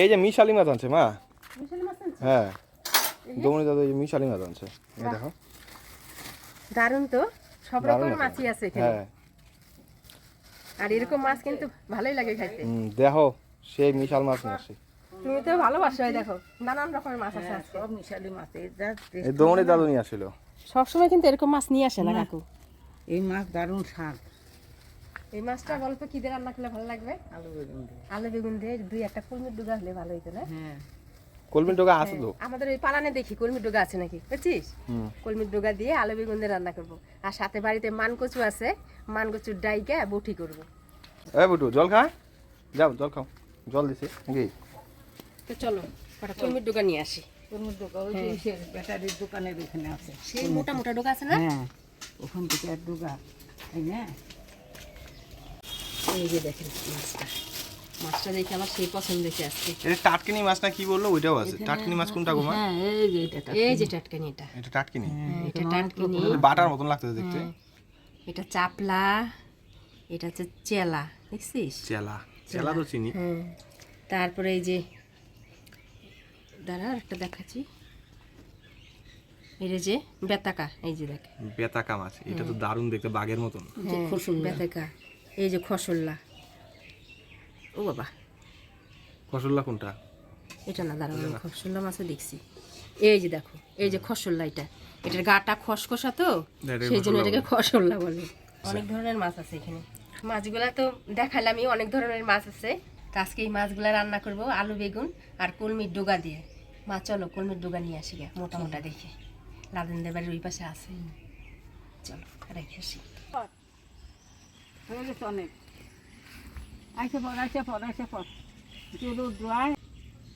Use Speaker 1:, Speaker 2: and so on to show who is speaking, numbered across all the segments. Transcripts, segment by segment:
Speaker 1: এই যে মিশালি মাছ আনছে মা।
Speaker 2: মাছ
Speaker 1: হ্যাঁ। দমনি দাদা এই যে মিশালি মাছ আনছে। এই দেখো।
Speaker 2: দারুণ তো। সব মাছই আছে এখানে।
Speaker 1: হ্যাঁ।
Speaker 2: আর এরকম মাছ কিন্তু ভালোই লাগে খাইতে।
Speaker 1: হুম, দেখো সেই মিশাল মাছ নিয়ে
Speaker 2: তুমি তো ভালোবাসো এই দেখো। নানান রকমের মাছ আছে।
Speaker 3: সব মিশালি মাছ এই
Speaker 1: দমনি দাদু নিয়ে আসছিল।
Speaker 2: সবসময় কিন্তু এরকম মাছ নিয়ে আসে না। কাকু?
Speaker 3: এই মাছ দারুণ স্বাদ।
Speaker 2: এই মাছটা গল্প কি দিয়ে রান্না করলে ভালো লাগবে?
Speaker 3: আলু বেগুন দিয়ে।
Speaker 2: আলু বেগুন দিয়ে দুই একটা কলমির ডুগা হলে ভালো হইতো না?
Speaker 3: হ্যাঁ।
Speaker 1: কলমিন টোকা আছে তো?
Speaker 2: আমাদের ওই পালানে দেখি কলমির ডুগা আছে নাকি? বুঝছিস?
Speaker 1: হুম।
Speaker 2: কলমির ডুগা দিয়ে আলু বেগুন দিয়ে রান্না করব। আর সাথে বাড়িতে মানকচু আছে মানকচুর ডাইকে বটি করব।
Speaker 1: এই বুটু জল খা। যাও জল খাও। জল দিছে নাকি?
Speaker 2: তো চলো কলমির ডুগা নিয়ে আসি।
Speaker 3: কর্মীর দোকান ওই যে ইসের ব্যাটারির দোকানের ওখানে আছে।
Speaker 2: সেই মোটা মোটা ডুগা আছে না?
Speaker 3: হ্যাঁ ওখান থেকে এক ডুগা তাই না?
Speaker 2: এই যে দেখেন মাছটা। মাছটা দেখে আমার সেই পছন্দ দেখে আজকে।
Speaker 1: এটা টাটকিনি মাছ না কি বলল? ওইটাও আছে। টাটকিনি মাছ কোনটা গো মা?
Speaker 3: হ্যাঁ এই যে এটা
Speaker 2: এই যে টাটকানি এটা।
Speaker 1: এটা টাটকিনি?
Speaker 2: হ্যাঁ, এটা টাটকানি।
Speaker 1: বাটার মতন লাগতেছে দেখতে।
Speaker 2: এটা চাপলা এটা হচ্ছে চেলা দেখছিস?
Speaker 1: চেলা। চেলা। তো চিনি।
Speaker 2: হ্যাঁ তারপরে এই যে দাঁড়া একটা দেখাচ্ছি। এটা যে বেতাকা এই যে দেখ
Speaker 1: বেতাকা মাছ এটা তো দারুণ দেখতে বাঘের মতন।
Speaker 2: হ্যাঁ বেতাকা। এই যে খসল্লা। ও বাবা।
Speaker 1: ফসল্লা কোনটা?
Speaker 2: এটা না দাঁড়ানো খসল্লা মাছও দেখছি। এই যে দেখো এই যে খসল্লা এটা। এটার গাটা খসখসা তো সেই জন্য এটাকে খসল্লা বলে। অনেক ধরনের মাছ আছে এখানে। মাছগুলা তো দেখালামই অনেক ধরনের মাছ আছে। তো আজকে এই মাছগুলা রান্না করব আলু বেগুন আর কলমির ডোগা দিয়ে। মা চলো কলমির ডোগা নিয়ে আসি গে মোটা মোটা দেখে। লাদেনদের বাড়ির ওই পাশে আছে। চলো রেখে আসি।
Speaker 3: হয়ে গেছে অনেক। আইসে পর আইসে পর আইসে পর চলো ড্রাই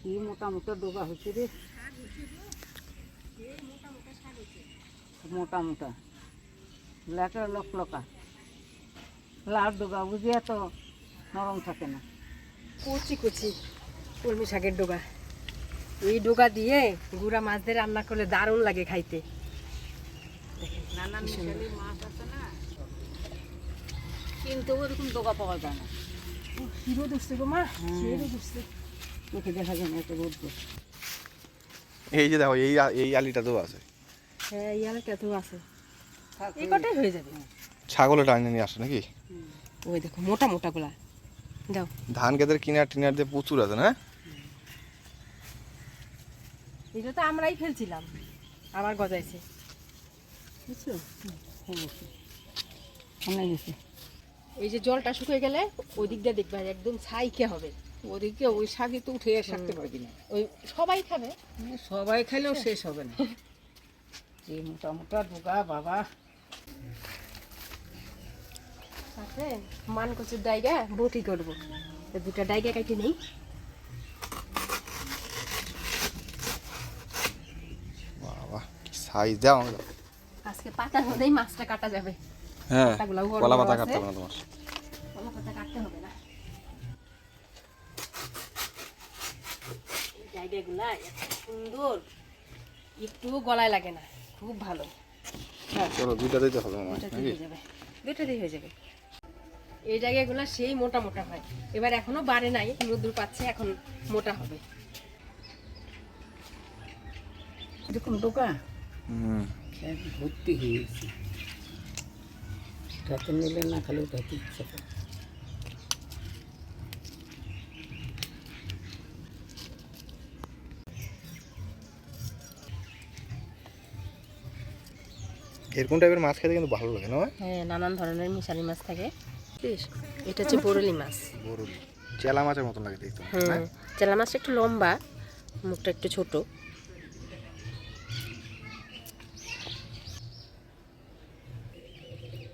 Speaker 3: কি মোটা মোটা ডোগা হয়েছে রে। মোটা মোটা। ব্ল্যাকের লক লকা। লাল ডোগা বুঝিয়া তো নরম থাকে না।
Speaker 2: কচি কচি। কলমি শাকের ডোগা এই ডোগা দিয়ে গুড়া মাছ দিয়ে রান্না করলে দারুণ লাগে খাইতে।
Speaker 3: নানান মাছ আছে না? কিন্তু ওরকম ডোগা পাওয়া যায় না।
Speaker 2: হিরো দুসছে গো মা হিরো দুসছে
Speaker 3: চোখে দেখা যায় না এত রোদ্র
Speaker 1: এই যে দেখো এই এই আলিটা তো আছে।
Speaker 2: হ্যাঁ ইয়ার কত আছে। এই কটাই হয়ে যাবে।
Speaker 1: ছাগলে টাইনে নিয়ে আসে নাকি?
Speaker 2: ওই দেখো মোটা মোটা গুলা। দাও
Speaker 1: ধান খেতের কিনার টিনার দিয়ে প্রচুর আছে না?
Speaker 2: এটা তো আমরাই ফেলছিলাম আবার গজাইছে।
Speaker 3: বুঝছ? অবশ্যই অনেক গেছে
Speaker 2: এই যে জলটা শুকিয়ে গেলে ওই দিক দিয়ে দেখবে একদম ছাইকে হবে।
Speaker 3: ওদিকে ওই শাকে তো উঠে আর থাকতে পারবি না।
Speaker 2: ওই সবাই খাবে?
Speaker 3: সবাই খাইলেও শেষ হবে না। এই মোটা মোটা ডোগা বাবা।
Speaker 2: আছে মান কচুর ডাইগা বটি করব। দুটা ডাইগা কাটি নেই।
Speaker 1: বাবা কি সাইজ দাও দাও।
Speaker 2: আজকে পাতার মধ্যেই মাছটা কাটা যাবে।
Speaker 1: হ্যাঁ কলা পাতা কাটতে হবে না তোমার।
Speaker 2: কলা পাতা কাটতে হবে না। জায়গাগুলা এত সুন্দর। একটু গলায় লাগে না খুব ভালো।
Speaker 1: চলো দুইটা দিতে হবে আমার
Speaker 2: দুটা দিয়ে হয়ে যাবে। হয়ে এই জায়গাগুলো সেই মোটা মোটা হয়। এবার এখনও বাড়ে নাই রোদ্দুর পাচ্ছে এখন মোটা হবে।
Speaker 3: এরকম খেত ভর্তি হয়ে গেছে। যাতে নিলে না খালি ইচ্ছা করে।
Speaker 1: এরকম টাইপের মাছ খেতে কিন্তু ভালো লাগে না
Speaker 2: হ্যাঁ নানান ধরনের মিশালি মাছ থাকে। বেশ এটা হচ্ছে বরলি মাছ।
Speaker 1: বড় চেলা মাছের মতন লাগে দেখতে
Speaker 2: হুম চেলা মাছটা একটু লম্বা মুখটা একটু ছোট।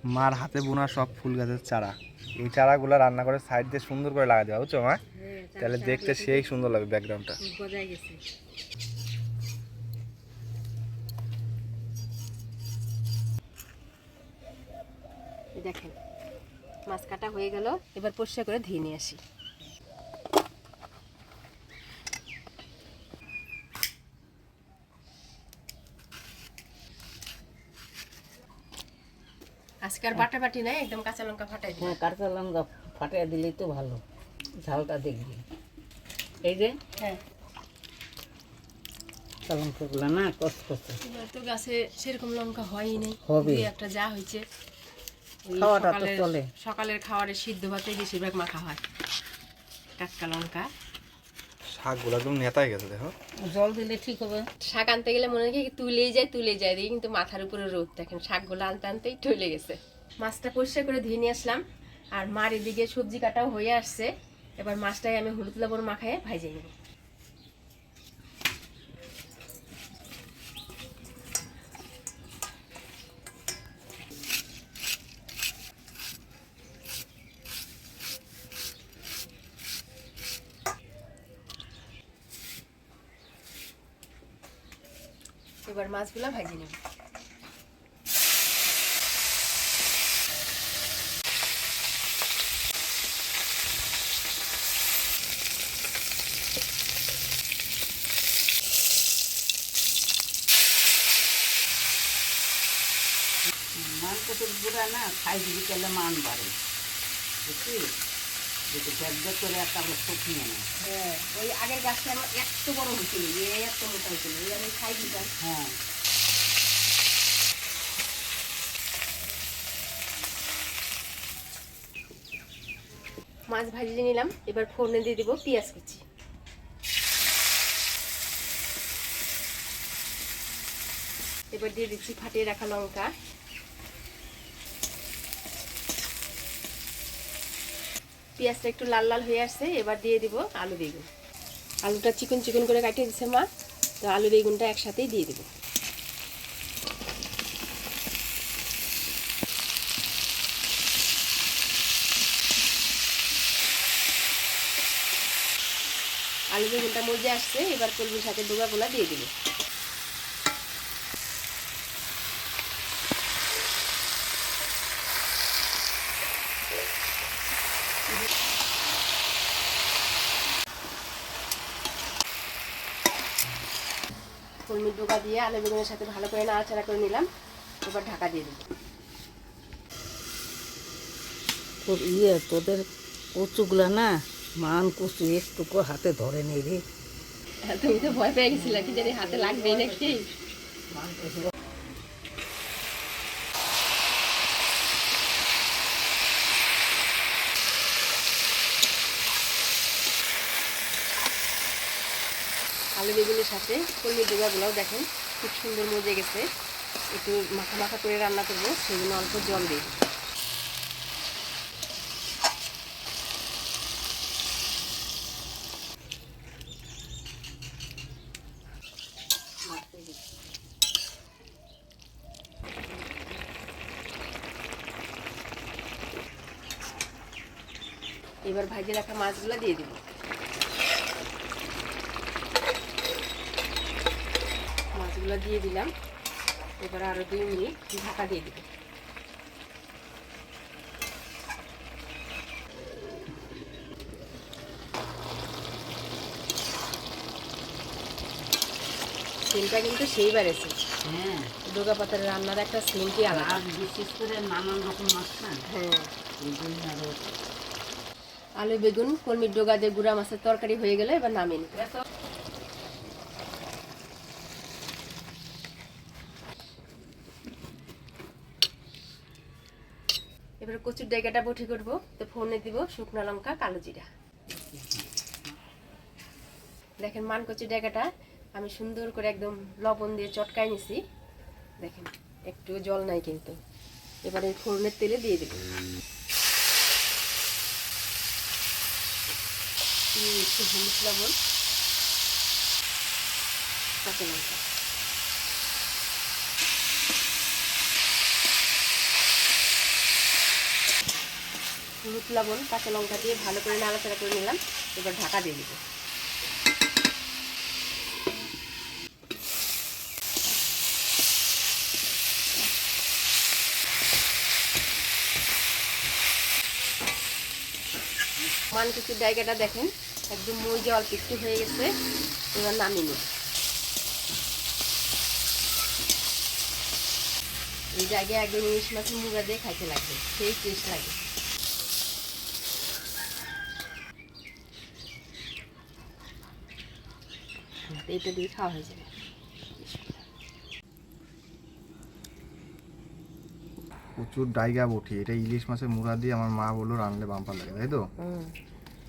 Speaker 1: মার হাতে বোনা সব ফুল গাছের চারা। এই চারাগুলো রান্না করে সাইড দিয়ে সুন্দর করে লাগা দেওয়া বুঝছ মা? তাহলে দেখতে সেই সুন্দর লাগবে ব্যাকগ্রাউন্ডটা
Speaker 2: দেখেন, মাছ কাটা হয়ে গেল। এবার পরিষ্কার করে ধুয়ে নিয়ে আসি। আজকে আর বাটা বাটি নাই একদম কাঁচা লঙ্কা ফাটাই দিই
Speaker 3: হ্যাঁ কাঁচা লঙ্কা ফাটিয়ে দিলেই তো ভালো। ঝালটা দেখবি। এই যে?
Speaker 2: হ্যাঁ।
Speaker 3: লঙ্কাগুলো না কষ্ট কষ্ট
Speaker 2: তো গাছে সেরকম লঙ্কা হয়ই নেই।
Speaker 3: হবে।
Speaker 2: একটা যা হয়েছে
Speaker 3: খাওয়াটা তো চলে।
Speaker 2: সকালের খাওয়ারে সিদ্ধ ভাতে বেশিরভাগ মাখা হয়। টাটকা লঙ্কা।
Speaker 1: শাকগুলো একদম নেতায় গেছে দেখো।
Speaker 3: জল দিলে ঠিক হবে।
Speaker 2: শাক আনতে গেলে মনে হয় তুলেই যায় তুলে যায়। দেখি কিন্তু মাথার উপরে রোদ। দেখেন শাকগুলো আনতে আনতেই টলে গেছে। মাছটা পরিষ্কার করে ধুয়ে নিয়ে আসলাম। আর মার এদিকে সবজি কাটাও হয়ে আসছে। এবার মাছটাই আমি হলুদ লবণ মাখায় ভাইজে নেব। এবার মাছগুলো ভাজি নেব।
Speaker 3: মান বাড়ে। ব্যাগ করে একটা নেয়
Speaker 2: হ্যাঁ ওই আগের গাছটা আমার এত বড় হয়েছিল এত মোটা হয়েছিল ওই আমি খাই দিতাম।
Speaker 3: হ্যাঁ।
Speaker 2: মাছ ভাজিয়ে নিলাম এবার ফোড়নে দিয়ে দিব পেঁয়াজ কুচি। এবার দিয়ে দিচ্ছি ফাটিয়ে রাখা লঙ্কা। পেঁয়াজটা একটু লাল লাল হয়ে আসছে, এবার দিয়ে দিব আলু বেগুন। আলুটা চিকন চিকন করে কাটিয়ে দিচ্ছে মা, তো আলু বেগুনটা একসাথেই দিয়ে দেবো। আলু বেগুনটা মজে আসছে, এবার কলমির সাথে ডোগাগুলা দিয়ে দিব কলমির ডোকা দিয়ে আলু বেগুনের সাথে ভালো করে নাড়াচাড়া করে নিলাম। এবার ঢাকা দিয়ে দিব।
Speaker 3: তোর ইয়ে তোদের কচুগুলা না মান কচু একটুকু হাতে ধরে নেই রে।
Speaker 2: তুমি তো ভয় পেয়ে গেছিলে কি জানি হাতে লাগবে নাকি আলু বেগুনের সাথে কলমি ডোগাগুলোও দেখেন, খুব সুন্দর মজে গেছে। একটু মাখা মাখা করে রান্না করব, সেই জন্য অল্প জল দিই। এবার ভাজে রাখা মাছগুলো দিয়ে দিব। মাছগুলো দিয়ে দিলাম। এবার আরও দুই মিনিট ঢাকা দিয়ে দিব। সেনটা কিন্তু সেই বেড়েছে
Speaker 3: হ্যাঁ।
Speaker 2: দুর্গা পাতার রান্নার একটা সেন্টই আলাদা?
Speaker 3: আর বিশেষ করে নানান রকম মাছ না
Speaker 2: হ্যাঁ আলু বেগুন কলমির ডোগা দিয়ে গুঁড়া মাছের তরকারি হয়ে গেলে এবার নামিয়ে নিতে এবার কচুর ডাইগাটা বটি করব, তো ফোনে দিব শুকনো লঙ্কা, কালো জিরা। দেখেন মান কচুর ডাইগাটা আমি সুন্দর করে একদম লবণ দিয়ে চটকাই নিছি। দেখেন, একটু জল নাই কিন্তু। এবারে ফোড়নের তেলে দিয়ে দেবো। হলুদ লবণ, কাঁচা লঙ্কা। হলুদ লবণ, কাঁচা লঙ্কা দিয়ে ভালো করে নাড়াচাড়া করে নিলাম। এবার ঢাকা দিয়ে দিব। কিছু জায়গাটা দেখেন, একদম মজে অল্প একটু হয়ে গেছে। এবার নামিয়ে নিই। এই জায়গায় একদম ইলিশ মাছের মুগা দিয়ে খাইতে লাগবে, সেই টেস্ট লাগে। এইটা দিয়ে খাওয়া হয়ে যাবে
Speaker 1: প্রচুর ডাইগা বটি। এটা ইলিশ মাছের মুড়া দিয়ে আমার মা বলল রানলে বাম্পার লাগে তাই তো?
Speaker 2: হুম।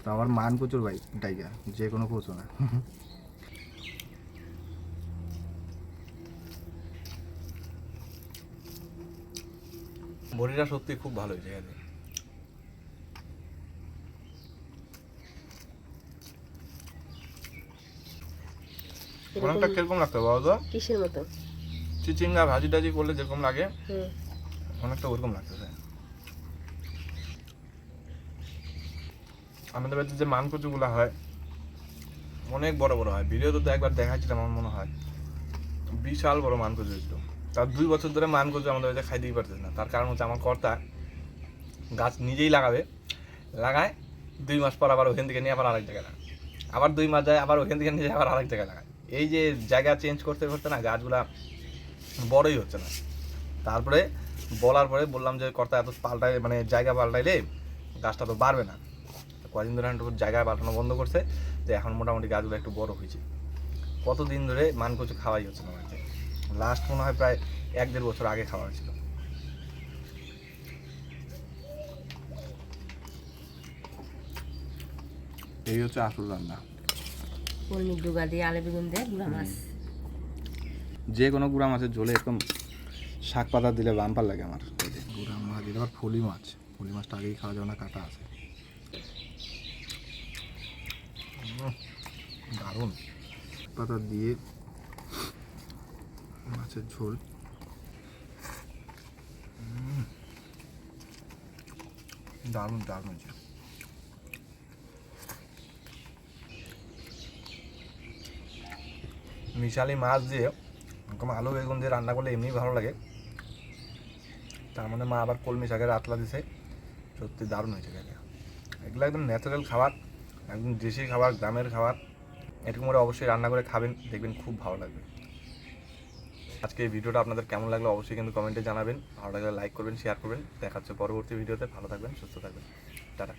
Speaker 1: তো আবার মান প্রচুর ভাই ডাইগা যে কোনো কোচো না। বড়িটা সত্যি খুব ভালো হয়েছে অনেকটা কীরকম লাগতো বলো তো
Speaker 2: কিসের মতো?
Speaker 1: চিচিঙ্গা ভাজি টাজি করলে যেরকম লাগে
Speaker 2: হুম।
Speaker 1: অনেকটা ওরকম লাগতেছে। আমাদের বাড়িতে যে মান কচুগুলো হয় অনেক বড় বড় হয়। ভিডিও তো একবার দেখাচ্ছিলাম আমার মনে হয়। বিশাল বড় মান কচু ছিল তার দুই বছর ধরে মান কচু আমাদের বাড়িতে খাইতেই পারতেছে না। তার কারণ হচ্ছে আমার কর্তা গাছ নিজেই লাগাবে লাগায় দুই মাস পর আবার ওখান থেকে নিয়ে আবার আরেক জায়গায় লাগায়। আবার দুই মাস যায় আবার ওখান থেকে নিয়ে আবার আরেক জায়গায় লাগায়। এই যে জায়গা চেঞ্জ করতে করতে না গাছগুলা বড়ই হচ্ছে না। তারপরে বলার পরে বললাম যে কর্তা এত পাল্টায় মানে জায়গা পাল্টাইলে গাছটা তো বাড়বে না। কদিন ধরে জায়গা পাল্টানো বন্ধ করছে, যে এখন মোটামুটি গাছগুলো একটু বড় হয়েছে। কতদিন ধরে মান কচু খাওয়াই হচ্ছে না বাড়িতে। লাস্ট মনে হয় প্রায় এক দেড় বছর আগে খাওয়া হয়েছিল। এই হচ্ছে আসল রান্না।
Speaker 2: কলমির ডুগা দিয়ে আলু বেগুন দিয়ে গুঁড়া মাছ।
Speaker 1: যে কোনো গুড়া মাছের ঝোলে এরকম শাক পাতা দিলে বাম্পার লাগে আমার। গুড়া মাছ দিলে আবার ফলি মাছ। ফলি মাছটা আগেই খাওয়া যাবে না, কাটা আছে। দারুণ। পাতা দিয়ে মাছের ঝোল। দারুণ দারুণ হয়েছে মিশালি মাছ দিয়ে এরকম আলু বেগুন দিয়ে রান্না করলে এমনি ভালো লাগে। তার মধ্যে মা আবার কলমি শাকের আতলা দিছে। সত্যি দারুণ হয়েছে এগুলো একদম ন্যাচারাল খাবার, একদম দেশি খাবার, গ্রামের খাবার। এরকম করে অবশ্যই রান্না করে খাবেন, দেখবেন খুব ভালো লাগবে। আজকে এই ভিডিওটা আপনাদের কেমন লাগল অবশ্যই কিন্তু কমেন্টে জানাবেন। ভালো লাগলে লাইক করবেন শেয়ার করবেন। দেখা হচ্ছে পরবর্তী ভিডিওতে। ভালো থাকবেন, সুস্থ থাকবেন। টাটা।